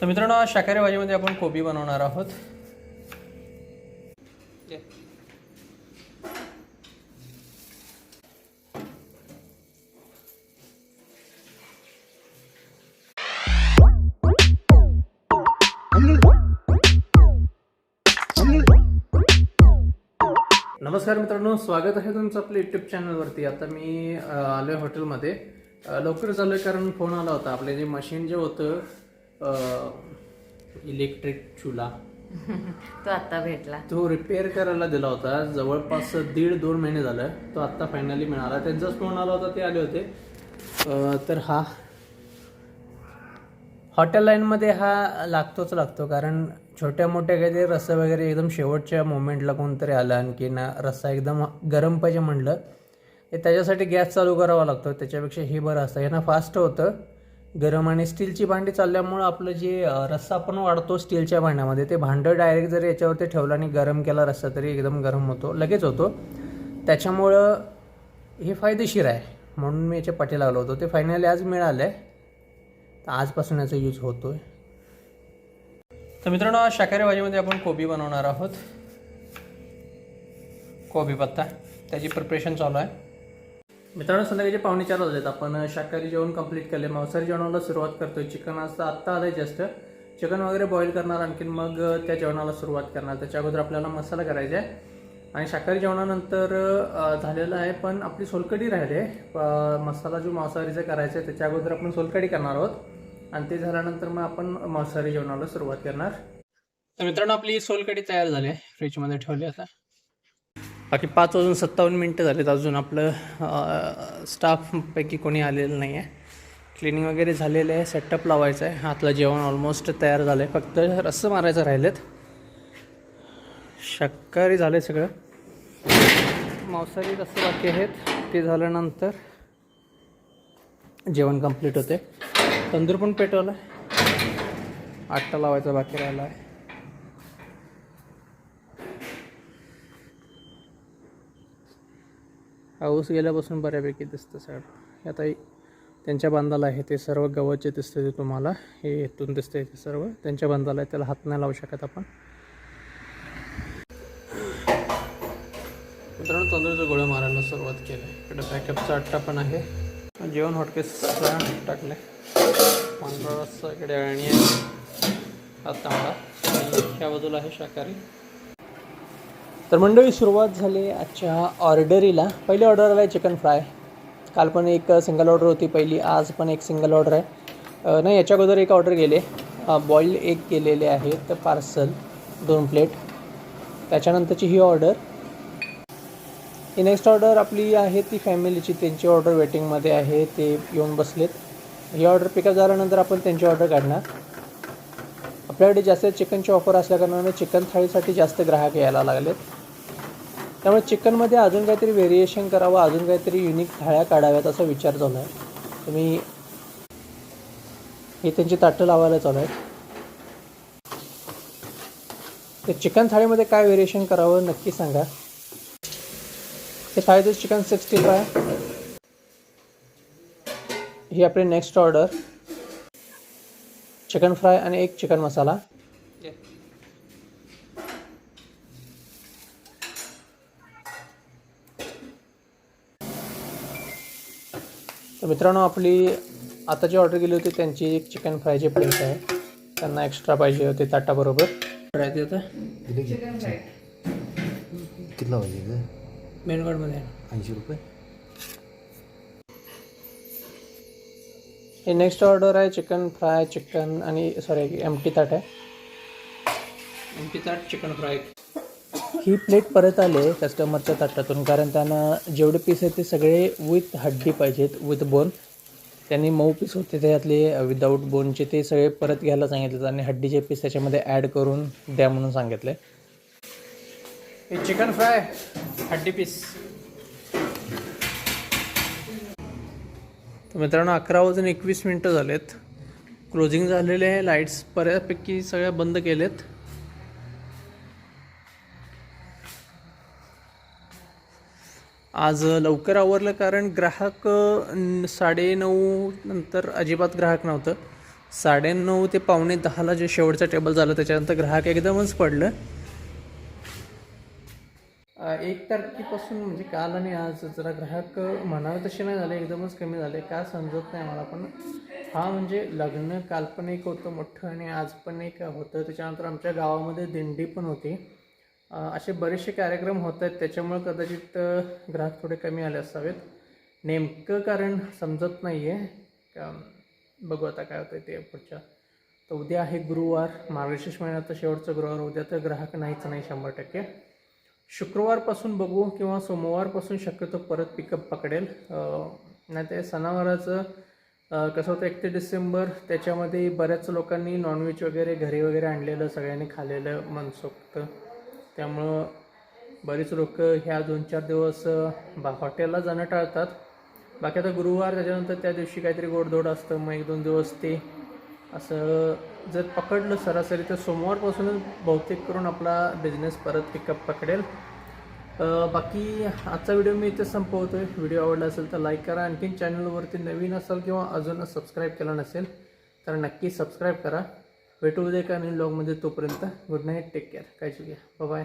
तर मित्रांनो आज शाकाहारी भाजीमध्ये आपण कोबी बनवणार आहोत. नमस्कार मित्रांनो स्वागत आहे तुमचं आपल्या युट्यूब चॅनलवरती आता मी आलोय हॉटेलमध्ये लवकर चालू आहे कारण फोन आला होता. आपले जे मशीन जे होतं इलेक्ट्रिक चुला. तो आता भेटला. तो रिपेअर करायला दिला होता. जवळपास दीड दोन महिने झालं. तो आत्ता फायनली मिळाला. त्यांचाच फोन आला होता ते आले होते. तर हा. हॉटेल लाईनमध्ये हा लागतोच लागतो. कारण छोट्या मोठ्या काहीतरी रस्सा वगैरे एकदम शेवटच्या मोमेंटला कोणतरी आलं आणखी ना रस्सा एकदम गरम पाहिजे म्हटलं हे त्याच्यासाठी गॅस चालू करावा लागतो. त्याच्यापेक्षा हे बरं असतं. यांना फास्ट होतं. गरम आणि स्टीलची भांडी चालल्यामुळं आपलं जे रस्सा पण वाढतो स्टीलच्या भांड्यामध्ये. ते भांडं डायरेक्ट जर याच्यावरती ठेवलं आणि गरम केला रस्सा तरी एकदम गरम होतो लगेच होतो. त्याच्यामुळं हे फायदेशीर आहे. म्हणून मी याच्या पाठी लावलं होतो. ते फायनली आज मिळालं आहे तर आजपासून याचा यूज आहे तर मित्रांनो आज शाकाहारी भाजीमध्ये आपण कोबी बनवणार आहोत. कोबी पत्ता. त्याची प्रिपरेशन चालू आहे. मित्रांनो संध्याकाळचे पावणे चार वाजलेत. आपण शाकाहारी जेवण कंप्लीट केले मांसाहारी जेवणाला सुरुवात करतोय. चिकन असं आत्ता आलंय जास्त चिकन वगैरे बॉईल करणार आणखीन मग त्या जेवणाला सुरुवात करणार. त्याच्या अगोदर आपल्याला मसाला करायचा आहे. आणि शाकाहारी जेवणानंतर झालेलं आहे पण आपली सोलकडी राहिली आहे. मसाला जो मांसाहारीचा करायचा आहे त्याच्या अगोदर आपण सोलकडी करणार आहोत. आणि ते झाल्यानंतर मग आपण मांसाहारी जेवणाला सुरुवात करणार. तर मित्रांनो आपली सोलकडी तयार झाली आहे. फ्रीजमध्ये ठेवली आता. बाकी पाच वाजून सत्तावन्न मिनटं झालेत. अजून आपलं स्टाफपैकी कोणी आलेलं नाही आहे क्लिनिंग वगैरे झालेलं आहे सेटअप लावायचं आहे. आतलं जेवण ऑलमोस्ट तयार झालं आहे फक्त रस्स मारायचं राहिलेत. शाकाहारी झालं आहे सगळं. मांसाहारी रस्से बाकी आहेत. ते झाल्यानंतर जेवण कंप्लीट होते तंदूर पण पेटवलं आहे आट्टा लावायचा बाकी राहिला आहे पाऊस गेल्यापासून बऱ्यापैकी दिसतं सगळं आता त्यांच्या बांधाला आहे ते सर्व गवतचे दिसते ते तुम्हाला. हे इथून दिसते ते सर्व. त्यांच्या बांधाला आहे त्याला हात नाही लावू शकत आपण. मित्रांनो तांदूळचं गोळ्या मारायला सुरुवात केली. इकडे बॅकअपचा अट्टा पण आहे. जेवण हॉटकेस टाकले. पांढरा रस्सा इकडे आणि हा तांबडा. ह्या बाजूला आहे शाकाहारी. तर मंडळी सुरुवात झाली आजच्या ऑर्डरीला. पहिली ऑर्डर आहे चिकन फ्राय काल पण एक सिंगल ऑर्डर होती पहिली आज पण एक सिंगल ऑर्डर आहे. नाही याच्या अगोदर एक ऑर्डर गेले. बॉईल एक केलेले आहेत पार्सल दोन प्लेट त्याच्यानंतरची ही ऑर्डर ही नेक्स्ट ऑर्डर आपली आहे ती फॅमिलीची त्यांची ऑर्डर वेटिंगमध्ये आहे ते येऊन बसलेत. ही ऑर्डर पिकअप झाल्यानंतर आपण त्यांची ऑर्डर काढणार. आपल्याकडे जास्त चिकनची ऑफर असल्याकारणाने चिकन थाळीसाठी जास्त ग्राहक यायला लागलेत. त्यामुळे चिकनमध्ये अजून काहीतरी व्हेरिएशन करावं अजून काहीतरी युनिक थाळ्या काढाव्यात असा विचार चालू आहे. तुम्ही हे त्यांची ताटं लावायला चालू आहेत. ते चिकन थाळीमध्ये काय व्हेरिएशन करावं नक्की सांगा. हे थाळीचं चिकन सिक्स्टी फाय ही आपली नेक्स्ट ऑर्डर चिकन फ्राय आणि एक चिकन मसाला मित्रांनो आपली आता जी ऑर्डर केली होती त्यांची एक चिकन फ्रायची प्लेट आहे. त्यांना एक्स्ट्रा पाहिजे होते ताटाबरोबर. फ्राय ते आता? कितला पाहिजे मेनू कार्डमध्ये ऐंशी रुपये. हे नेक्स्ट ऑर्डर आहे चिकन फ्राय चिकन आणि सॉरी एम टी ताट आहे. एम टी ताट चिकन फ्राय ही प्लेट परत आले कस्टमरच्या ताटातून. कारण त्यांना जेवढे पीस आहेत ते सगळे विथ हड्डी पाहिजेत विथ बोन त्यांनी मऊ पीस होते त्यातले विदाऊट बोनचे ते सगळे परत घ्यायला सांगितले आणि हड्डीचे पीस त्याच्यामध्ये ॲड करून द्या म्हणून सांगितले. हे चिकन फ्राय हड्डी पीस तर मित्रांनो अकरा वाजून एकवीस मिनटं झालेत. क्लोजिंग झालेले आहे लाईट्स बऱ्यापैकी सगळ्या बंद केलेत. आज लवकर आवरलं कारण ग्राहक साडे साडेनऊ नंतर अजिबात ग्राहक नव्हतं. साडेनऊ ते पावणे दहाला जे शेवटचं टेबल झालं त्याच्यानंतर ग्राहक एकदमच पडलं. एक तारखेपासून म्हणजे काल आणि आज जरा ग्राहक म्हणावे तसे नाही झाले एकदमच कमी झाले. का समजत नाही मला पण. हा म्हणजे लग्न काल पण एक होतं मोठं आणि आज पण एक होतं. त्याच्यानंतर आमच्या गावामध्ये दिंडी पण होती. असे बरेचसे कार्यक्रम होत आहेत. त्याच्यामुळे कदाचित ग्राहक थोडे कमी आले असावेत. नेमकं कारण समजत नाही आहे का बघू आता काय होतं ते पुढच्या. तर उद्या आहे गुरुवार. मार्गशीर्ष महिन्याचा शेवटचं गुरुवार. उद्या तर ग्राहक नाहीच नाही शंभर टक्के. शुक्रवारपासून बघू किंवा सोमवारपासून शक्यतो परत पिकअप पकडेल. नाही ते सणावाराचं कसं होतं एक ते डिसेंबर त्याच्यामध्ये बऱ्याच लोकांनी नॉनव्हेज वगैरे घरी वगैरे आणलेलं सगळ्यांनी खाल्लेलं मनसोक्त. त्यामुळं बरेच लोक ह्या दोन चार दिवस बा हॉटेलला जाणं टाळतात. बाकी आता गुरुवार त्याच्यानंतर त्या दिवशी काहीतरी गोडधोड असतं. मग एक दोन दिवस ते असं जर पकडलं सरासरी तर सोमवारपासूनच बहुतेक करून आपला बिझनेस परत पिकअप पकडेल. बाकी आजचा व्हिडिओ मी इथे संपवतोय. व्हिडिओ आवडला असेल तर लाईक करा. आणखीन चॅनलवरती नवीन असाल किंवा अजून सबस्क्राईब केला नसेल तर नक्की सबस्क्राईब करा. भेटू उद्या का नाही लॉगमध्ये तोपर्यंत गुड नाईट टेक केअर काळजी घ्या. बाय